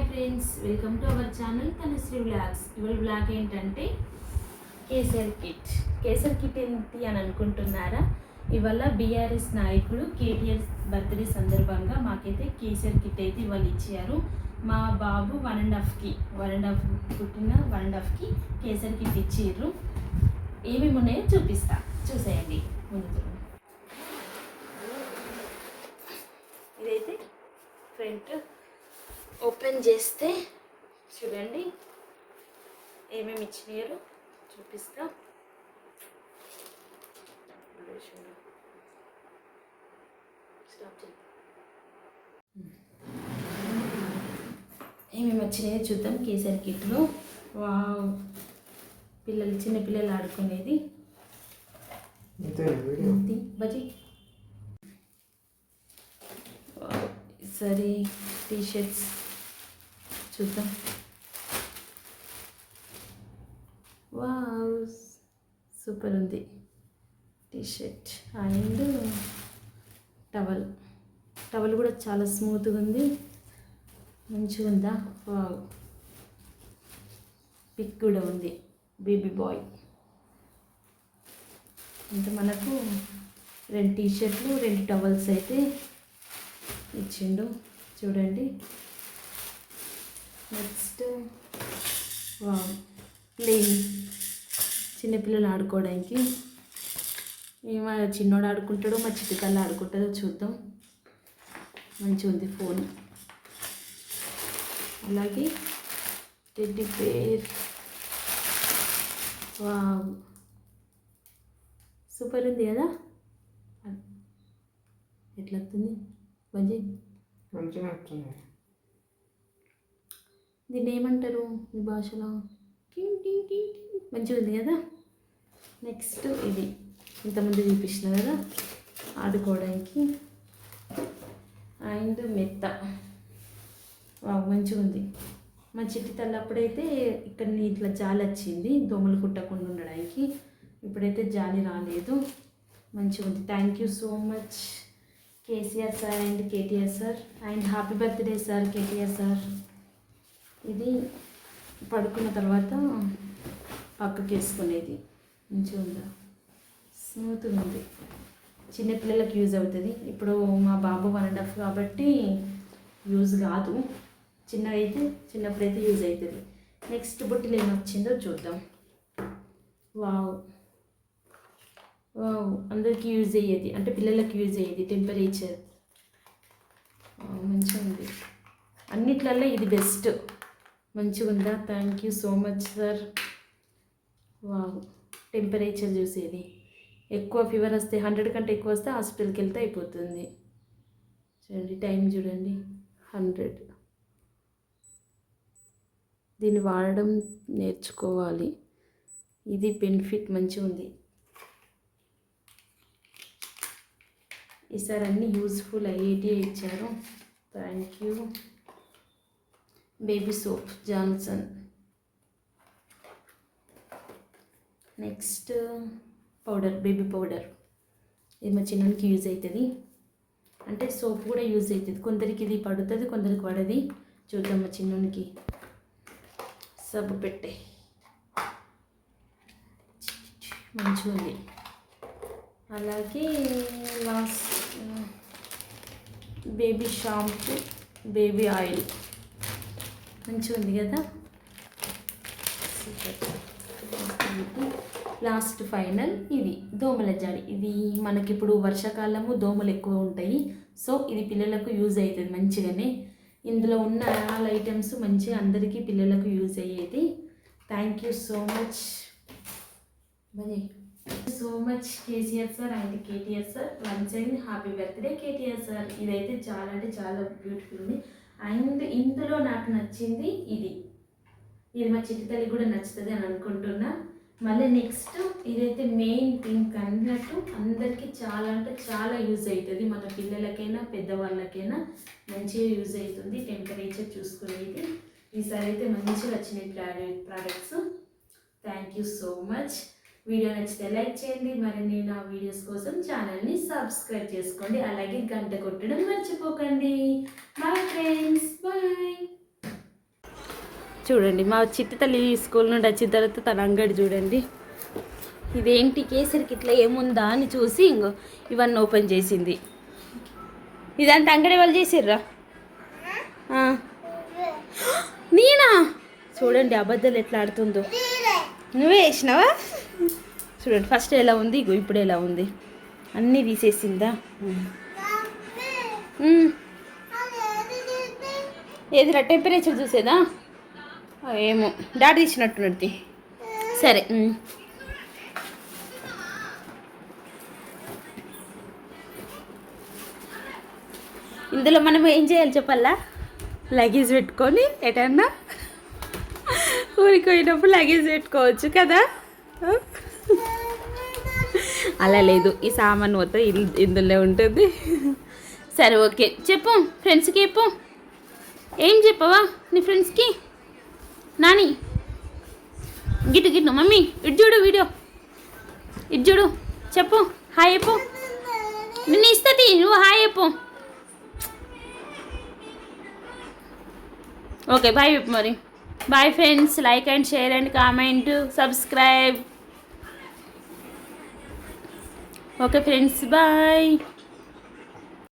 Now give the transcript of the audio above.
Hi friends welcome to our channel Tanashree blogs ఇవాళ blog ఏంటంటే kesar kit. Kesar kit ఏంటి అని అనుకుంటున్నారా? ఇవాళ బీఆర్ఎస్ నాయకులు కేటీఆర్ బర్త్డే సందర్భంగా మాకైతే కేసర్ కిట్ అయితే ఇవాళ ఇచ్చారు. మా బాబు వన్ అండ్ హాఫ్కి వన్ అండ్ హాఫ్ పుట్టిన వన్ అండ్ హాఫ్కి కేసర్ కిట్ ఇచ్చిర్రు ఏమేమి ఉన్నాయో చూపిస్తా. చూసేయండి. ముందు ఇదైతే ఫ్రంట్ ఓపెన్ చేస్తే చూడండి ఏమేమి ఇచ్చినారు చూపిస్తా. ఏమేమి వచ్చినాయో చూద్దాం కేసరి కిట్లో. వావ్. పిల్లలు చిన్న పిల్లలు ఆడుకునేది. బజీ. సరే టీ షర్ట్స్ చూద్దాం. వావ్ సూపర్ ఉంది. T shirt and towel. Towel కూడా చాలా స్మూత్గా ఉంది. మంచిగా ఉందా? వావ్. పిక్ కూడా ఉంది. Baby boy. అంటే మనకు రెండు టీషర్ట్లు రెండు టవల్స్ అయితే ఇచ్చిండు. చూడండి. నెక్స్ట్ వా ప్లేన్ చిన్నపిల్లలు ఆడుకోవడానికి. మా చిన్నోడు ఆడుకుంటాడో మా చిట్టుకల్లు ఆడుకుంటాడో చూద్దాం. మంచిగా ఉంది ఫోన్. అలాగే టెడ్డి పేర్ వావ్ సూపర్ ఉంది కదా? ఎట్లా వస్తుంది? మంచి మంచిగా వస్తుంది. దీన్ని ఏమంటారు మీ భాషలో టింగ్ టింగ్ టింగ్ టింగ్. మంచిగా ఉంది కదా? నెక్స్ట్ ఇది. ఇంతకుముందు చూపించిన కదా? ఆడుకోవడానికి అండ్ మెత్త. వావ్ మంచిగా ఉంది. మా చిట్టి తల్లప్పుడైతే ఇక్కడ ఇట్లా జాలి వచ్చింది. దోమలు కుట్టకుండా ఉండడానికి. ఇప్పుడైతే జాలి రాలేదు. మంచిగా ఉంది. Thank you so much KCR sir and KTR sir. And happy birthday sir KTR sir. ఇది పడుకున్న తర్వాత పక్కకి వేసుకునేది మంచిగా ఉందా స్మూత్గా ఉంది చిన్నపిల్లలకు యూజ్ అవుతుంది. ఇప్పుడు మా బాబు వన్ అండ్ హాఫ్ కాబట్టి యూజ్ కాదు. చిన్నదైతే చిన్నప్పుడైతే యూజ్ అవుతుంది. నెక్స్ట్ బుట్టలు ఏమొచ్చిందో చూద్దాం. వావ్. వావ్. అందరికీ యూజ్ అయ్యేది. అంటే పిల్లలకి యూజ్ అయ్యేది. టెంపరేచర్. మంచిగా ఉంది అన్నిట్లల్లో ఇది బెస్ట్. మంచిగా ఉందా thank you so much sir wow temperature చూసేది. ఎక్కువ ఫీవర్ వస్తే హండ్రెడ్ కంటే ఎక్కువ వస్తే హాస్పిటల్కి వెళ్తే అయిపోతుంది. చూడండి టైం చూడండి. హండ్రెడ్ దీన్ని వాడడం నేర్చుకోవాలి. ఇది బెనిఫిట్ మంచిగా ఉంది. ఈసారి అన్నీ యూజ్ఫుల్ అయ్యేటి ఇచ్చారు. Thank you baby soap Johnson. Next powder baby powder. ఇది మా చిన్నకి యూజ్ అవుతుంది అంటే సోప్ కూడా యూజ్ అవుతుంది కొందరికి ఇది పడుతుంది కొందరికి పడది. చూద్దాం మా చిన్నకి సబ్బు పెట్టే. మంచిగా ఉంది. అలాగే last baby shampoo baby oil. మంచిగా ఉంది కదా? లాస్ట్ ఫైనల్ ఇది దోమల జాడి. ఇది మనకి ఇప్పుడు వర్షాకాలము దోమలు ఎక్కువ ఉంటాయి. సో ఇది పిల్లలకు యూజ్ అవుతుంది మంచిగానే. ఇందులో ఉన్న ఆల్ ఐటమ్స్ మంచిగా అందరికీ పిల్లలకు యూజ్ అయ్యేది. Thank you so much bajji so much KCR sir and KTR sir once and happy birthday KTR sir ఇదైతే చాలా అంటే చాలా బ్యూటిఫుల్ ఉంది. అండ్ ఇందులో నాకు నచ్చింది ఇది. ఇది మా చిట్టి కూడా నచ్చుతుంది అని అనుకుంటున్నా. మళ్ళీ నెక్స్ట్ ఇదైతే మెయిన్ థింగ్ అన్నట్టు అందరికీ చాలా అంటే చాలా యూజ్ అవుతుంది. మన పిల్లలకైనా పెద్దవాళ్ళకైనా మంచిగా యూజ్ అవుతుంది టెంపరేచర్ చూసుకునేది. ఈసారి అయితే మంచిగా వచ్చినాయి product products thank you so much video నచ్చితే లైక్ చేయండి మరిన్ని నా వీడియోస్ కోసం ఛానల్ని సబ్స్క్రైబ్ చేసుకోండి అలాగే గంట కొట్టడం మర్చిపోకండి. బాయ్ ఫ్రెండ్స్ బాయ్ చూడండి మా చిట్టి తల్లి స్కూల్ నుండి వచ్చిన తర్వాత తన అంగడి చూడండి. ఇదేంటి కేసరికి ఇట్లా ఏముందా అని చూసి ఇంకో ఇవన్నీ ఓపెన్ చేసింది. ఇదంతా అంగడి వాళ్ళు చేసిర్రా? ఆ. నేనా? చూడండి అబద్ధాలు ఎట్లా ఆడుతుందో. నువ్వే వేసినావా? చూడండి ఫస్ట్ ఎలా ఉంది ఇగో ఇప్పుడు ఎలా ఉంది? అన్నీ తీసేసిందా? ఉమ్. ఏదిరా టెంపరేచర్ చూసేదా? ఏమో. డాడీ తీసినట్టున్నది సరే ఇందులో మనం ఏం చేయాలి చెప్పాలా? లగేజ్ పెట్టుకొని ఎటన్నా ఊరికి పోయినప్పుడు లగేజ్ పెట్టుకోవచ్చు కదా? అలా లేదు. ఈ సామాన్ మొత్తం ఇందులో ఉంటుంది. సరే ఓకే. చెప్పు ఫ్రెండ్స్కి చెప్పు. ఏం చెప్పవా నీ ఫ్రెండ్స్కి? నాని. గిట్టు గిట్టు మమ్మీ. ఇటు చూడు వీడియో. ఇటు చూడు. చెప్పు హాయ్ చెప్పు. నిన్ను ఇస్తుంది నువ్వు హాయ్ చెప్పు. ఓకే బాయ్ చెప్పు మరి. Bye friends like and share and comment subscribe. Okay friends bye